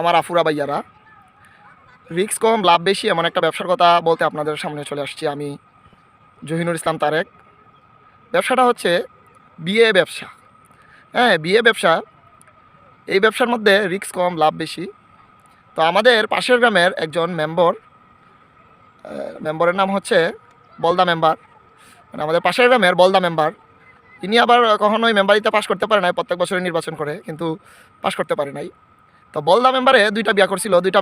আমার আফুরা ভাইয়ারা। রিক্স কম, লাভ বেশি, এমন একটা ব্যবসার কথা বলতে আপনাদের সামনে চলে আসছি আমি জহিনুর ইসলাম তারেক। ব্যবসাটা হচ্ছে বিয়ে ব্যবসা। হ্যাঁ বিয়ে ব্যবসা, এই ব্যবসার মধ্যে রিক্স কম, লাভ বেশি। তো আমাদের পাশের গ্রামের একজন মেম্বর মেম্বরের নাম হচ্ছে বলদা মেম্বার। মানে আমাদের পাশের গ্রামের বলদা মেম্বার। ইনি আবার কখনোই মেম্বারিতে পাশ করতে পারে নাই, প্রত্যেক বছরই নির্বাচন করে, কিন্তু পাশ করতে পারে নাই। তো বলদা মেম্বারে দুইটা বিয়া করছিল। দুইটা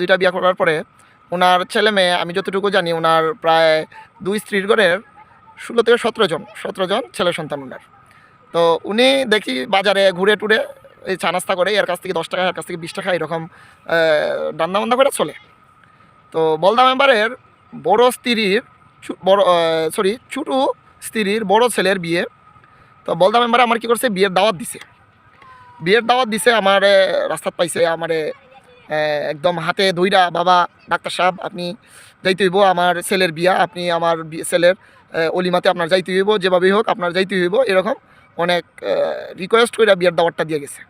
দুইটা বিয়া করার পরে ওনার ছেলে মেয়ে, আমি যতটুকু জানি ওনার প্রায় দুই স্ত্রীর ঘরের ষোলো থেকে সতেরো জন সতেরো জন ছেলে সন্তান ওনার তো উনি দেখি বাজারে ঘুরে টুরে এই চা নাস্তা করে, এর কাছ থেকে দশ টাকা, এর কাছ থেকে বিশ টাকা এরকম বান্না করে চলে। তো বলদা মেম্বারের বড় স্ত্রীর বড় সরি ছোটো স্ত্রীর বড় ছেলের বিয়ে। তো বলদা মেম্বারে আমার কী করছে, বিয়ের দাওয়াত দিছে। বিয়ের দাওয়াত দিছে, আমার রাস্তাত পাইছে, আমারে একদম হাতে ধইরা, বাবা, ডাক্তার সাহেব, আপনি যাইতে হইব, আমার ছেলের বিয়া, আপনি আমার ছেলের অলিমাতে আপনার যাইতে হইব, যেভাবেই হোক আপনার যাইতে হইব, এরকম অনেক রিকোয়েস্ট করে বিয়ের দাওয়াতটা দিয়ে গেছে।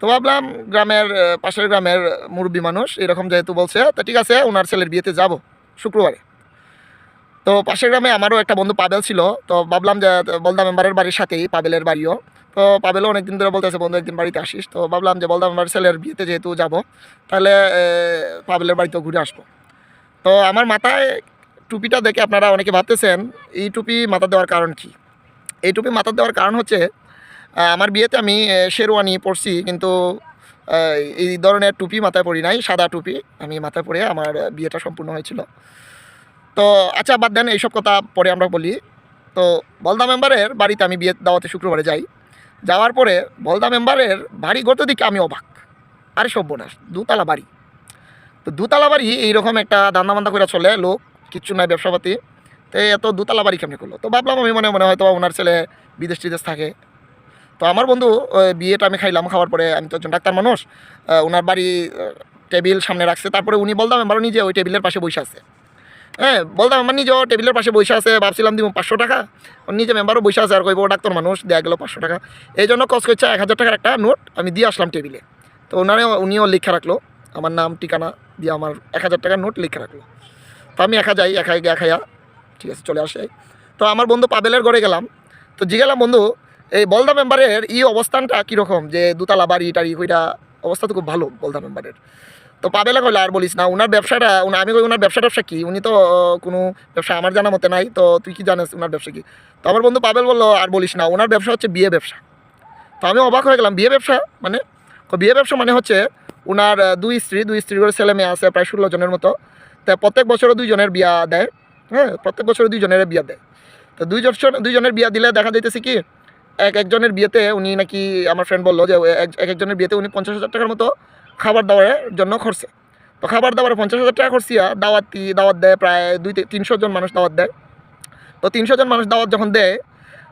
তো ভাবলাম গ্রামের পাশের গ্রামের মুরব্বী মানুষ, এরকম যেহেতু বলছে, তো ঠিক আছে ওনার ছেলের বিয়েতে যাব শুক্রবারে। তো পাশের গ্রামে আমারও একটা বন্ধু পাবেল ছিল, তো ভাবলাম যে, বলদা মেম্বারের বাড়ির সাথেই, পাবেলের বাড়িও। তো পাবেলও অনেকদিন ধরে বলতেছে, বন্ধু, একদিন বাড়িতে আসিস। তো ভাবলাম যে বলদা মেম্বার ছেলের বিয়েতে যেহেতু যাব, তাহলে পাবেলের বাড়িতেও ঘুরে আসব। তো আমার মাথায় টুপিটা দেখে আপনারা অনেকে ভাবতেছেন, এই টুপি মাথা দেওয়ার কারণ কি? এই টুপি মাথা দেওয়ার কারণ হচ্ছে আমার বিয়েতে আমি শেরওয়ানি পরছি, কিন্তু এই ধরনের টুপি মাথায় পরি নাই, সাদা টুপি আমি মাথায় পরে আমার বিয়েটা সম্পূর্ণ হয়েছিল। তো আচ্ছা বাদ দেন, এইসব কথা পরে আমরা বলি। তো, বলদা মেম্বারের বাড়িতে আমি বিয়ে দাওয়াতে শুক্রবারে যাই। যাওয়ার পরে বলদা মেম্বারের বাড়ি গত দিকে আমি অবাক। আরে সব্যনাশ দুতলা বাড়ি। তো দুতলা বাড়ি এইরকম একটা দান্দা বান্দা করে চলে, লোক, কিচ্ছু নাই ব্যবসাপাতি। তো এত দুতলা বাড়ি কেমনি করল? তো ভাবলাম আমি মনে মনে হয়তো ওনার ছেলে বিদেশ টিদেশ থাকে। তো আমার বন্ধু বিয়েটা আমি খাইলাম, খাওয়ার পরে আমি তো একজন ডাক্তার মানুষ ওনার বাড়ি টেবিল সামনে রাখছে। তারপরে উনি বলতাম মেম্বারও নিজে ওই টেবিলের পাশে বসে আছে। হ্যাঁ বলতাম, আমার নিজেও টেবিলের পাশে বসে আছে। ভাবছিলাম দিব পাঁচশো টাকা। নিজে মেম্বারও বসে আছে, আর কইব, ডাক্তার মানুষ দেওয়া গেলো পাঁচশো টাকা। এই জন্য কস করছে এক হাজার টাকার একটা নোট, আমি দিয়ে আসলাম টেবিলে। তো ওনারে, উনিও লিখে রাখল, আমার নাম, ঠিকানা দিয়ে আমার এক হাজার টাকার নোট লিখে রাখল। তো আমি একা যাই, একাই গিয়ে খাইয়া, ঠিক আছে, চলে আসে। তো আমার বন্ধু পাবেলের ঘরে গেলাম। তো জিগেলাম বন্ধু, এই বলদা মেম্বারের ই অবস্থানটা কীরকম? যে দুতলা বাড়ি টাড়ি কইটা অবস্থা তো খুব ভালো বলদা মেম্বারের তো পাবেলা কইলে, আর বলিস না ওনার ব্যবসাটা আমি কই ওনার ব্যবসা ট্যাবসা কি? উনি তো কোনো ব্যবসা আমার জানা মতে নাই, তো তুই কি জানিস ওনার ব্যবসা কি? তো আমার বন্ধু পাবেল বলল, আর বলিস না ওনার ব্যবসা হচ্ছে বিয়ে ব্যবসা। তো আমি অবাক হয়ে গেলাম, বিয়ে ব্যবসা? মানে বিয়ে ব্যবসা মানে হচ্ছে ওনার দুই স্ত্রী, দুই স্ত্রীর করে ছেলে মেয়ে আছে, প্রায় ষোলো জনের মতো। তা প্রত্যেক বছরও দুইজনের বিয়া দেয় হ্যাঁ প্রত্যেক বছরে দুইজনের বিয়া দেয়। তো দুইজন দুইজনের বিয়া দিলে দেখা যাইতেছে কি এক একজনের বিয়েতে উনি নাকি, আমার ফ্রেন্ড বলল যে, এক একজনের বিয়েতে উনি পঞ্চাশ হাজার টাকার মতো খাবার দাবারের জন্য খরচে। তো খাবার দাবার পঞ্চাশ হাজার টাকা খরচিয়া দাওয়াতি, দাওয়াত দেয় প্রায় দুই তিনশো জন মানুষ দাওয়াত দেয়। তো তিনশো জন মানুষ দাওয়াত যখন দেয়,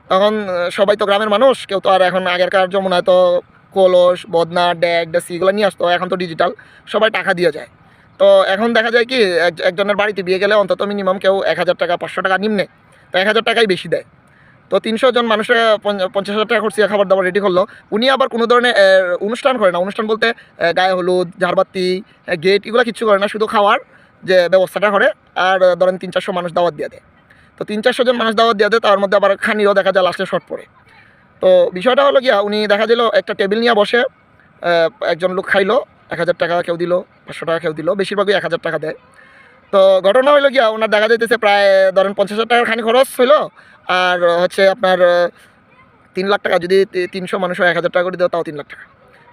তখন সবাই তো গ্রামের মানুষ, কেউ তো আর এখন আগেরকার যমুনায় তো কলস, বদনা ড্যাগ ডেসি এগুলো নিয়ে আসতো, এখন তো ডিজিটাল সবাই টাকা দিয়ে যায়। তো এখন দেখা যায় কি, এক- একজনের বাড়িতে বিয়ে গেলে অন্তত মিনিমাম কেউ এক হাজার টাকা, পাঁচশো টাকা নিম্নে, তো এক হাজার টাকাই বেশি দেয়। তো তিনশো জন মানুষের পঞ্চাশ হাজার টাকা খরচিয়া খাবার দাবার রেডি করল। উনি আবার কোনো ধরনের অনুষ্ঠান করে না। অনুষ্ঠান বলতে গায়ে হলুদ ঝাড়বাতি গেট এগুলো কিছু করে না। শুধু খাওয়ার যে ব্যবস্থাটা করে, আর ধরেন তিন চারশো মানুষ দাওয়াত দিয়ে দেয়। তো তিন চারশো জন মানুষ দাওয়াত দিয়ে দেয়, তার মধ্যে আবার খানিও দেখা যায় লাস্টে শর্ট পড়ে। তো বিষয়টা হলো গিয়া, উনি দেখা দিল একটা টেবিল নিয়ে বসে একজন লোক খাইলো, এক হাজার টাকা কেউ দিল, পাঁচশো টাকা কেউ দিল, বেশিরভাগই এক হাজার টাকা দেয়। তো ঘটনা হলো গিয়া, ওনার দেখা যাইতেছে প্রায়, ধরেন পঞ্চাশ হাজার টাকার খানি খরচ হইল আর হচ্ছে আপনার তিন লাখ টাকা যদি তিনশো মানুষের এক হাজার টাকা করে দেয়, তাও তিন লাখ টাকা।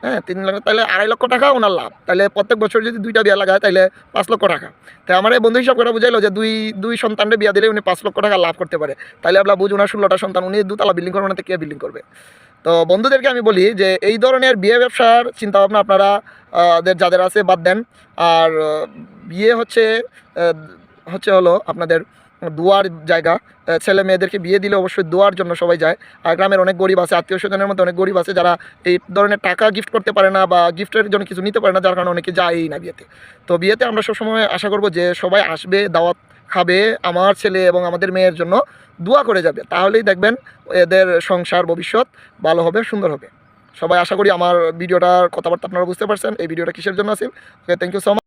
হ্যাঁ তিন লাখ, তাহলে আড়াই লক্ষ টাকা ওনার লাভ। তাহলে প্রত্যেক বছর যদি দুইটা বিয়া লাগায়, তাহলে পাঁচ লক্ষ টাকা। তাই আমার এই বন্ধু হিসাব করে বুঝাইলো যে দুই দুই সন্তানের বিয়া দিলে উনি পাঁচ লক্ষ টাকা লাভ করতে পারে। তাহলে আপনার বুঝ ওনার ষোলোটা সন্তান, উনি দুতলা বিল্ডিং করবেন না কে বিল্ডিং করবে? তো বন্ধুদেরকে আমি বলি যে এই ধরনের বিয়ে ব্যবসার চিন্তাভাবনা আপনারা যাদের আছে, বাদ দেন। আর বিয়ে হচ্ছে হচ্ছে হলো আপনাদের দুয়ার জায়গা ছেলে মেয়েদেরকে বিয়ে দিলে অবশ্যই দোয়ার জন্য সবাই যায়। আর গ্রামের অনেক গরিব আছে, আত্মীয় স্বজনের মধ্যে অনেক গরিব আছে যারা এই ধরনের টাকা গিফট করতে পারে না বা গিফটের জন্য কিছু নিতে পারে না, যার কারণে অনেকে যায়ই না বিয়েতে। তো বিয়েতে আমরা সবসময় আশা করব যে সবাই আসবে, দাওয়াত খাবে, আমার ছেলে এবং আমাদের মেয়ের জন্য দোয়া করে যাবে। তাহলেই দেখবেন এদের সংসার, ভবিষ্যৎ ভালো হবে, সুন্দর হবে। সবাই আশা করি আমার ভিডিওটার কথাবার্তা আপনারা বুঝতে পারছেন। এই ভিডিওটা কিসের জন্য আছে okay thank you so much